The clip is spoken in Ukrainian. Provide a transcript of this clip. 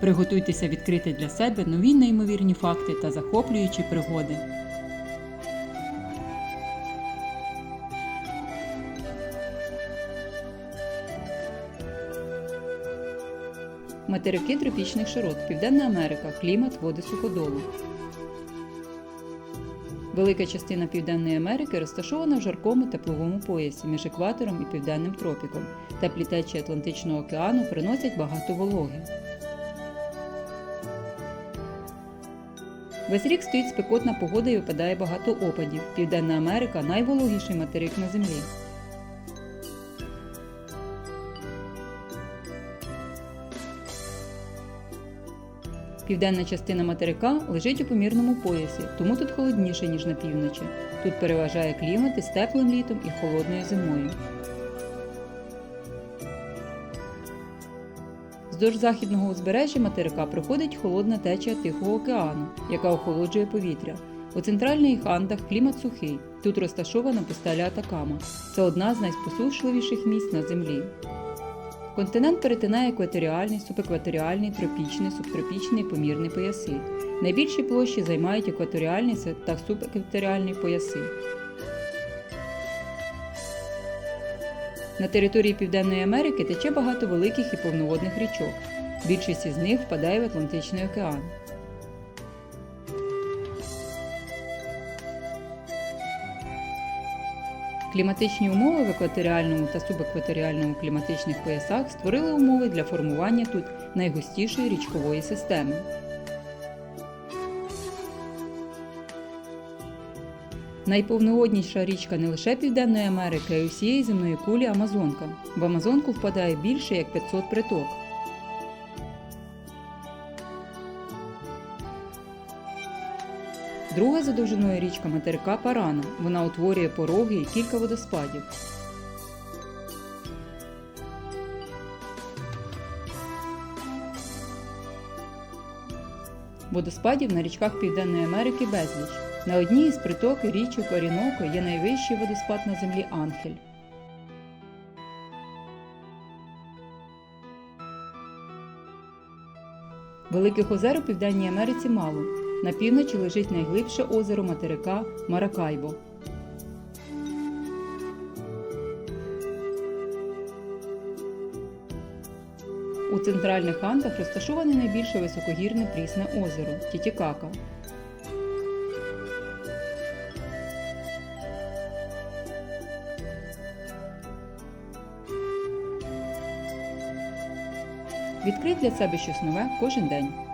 Приготуйтеся відкрити для себе нові неймовірні факти та захоплюючі пригоди. Материки тропічних широт, Південна Америка, клімат, води суходолу. Велика частина Південної Америки розташована в жаркому тепловому поясі між екватором і південним тропіком. Теплі течії Атлантичного океану приносять багато вологи. Весь рік стоїть спекотна погода і випадає багато опадів. Південна Америка найвологіший материк на землі. Південна частина материка лежить у помірному поясі, тому тут холодніше, ніж на півночі. Тут переважає клімат із теплим літом і холодною зимою. Вздовж західного узбережжя материка проходить холодна течія Тихого океану, яка охолоджує повітря. У центральних Андах клімат сухий. Тут розташована пустеля Атакама. Це одна з найспосушливіших місць на землі. Континент перетинає екваторіальний, субекваторіальний, тропічний, субтропічний і помірний пояси. Найбільші площі займають екваторіальні та субекваторіальні пояси. На території Південної Америки тече багато великих і повноводних річок. Більшість із них впадає в Атлантичний океан. Кліматичні умови в екваторіальному та субекваторіальному кліматичних поясах створили умови для формування тут найгустішої річкової системи. Найповноводніша річка не лише Південної Америки, а й усієї земної кулі Амазонка. В Амазонку впадає більше як 500 приток. Друга за довжиною річка материка Парана. Вона утворює пороги і кілька водоспадів. Водоспадів на річках Південної Америки безліч. На одній із притоки річок Оріноко є найвищий водоспад на землі Анхель. Великих озер у Південній Америці мало. На півночі лежить найглибше озеро материка Маракайбо. У центральних Андах розташоване найбільше високогірне прісне озеро Тітікака. Відкрий для себе щось нове кожен день.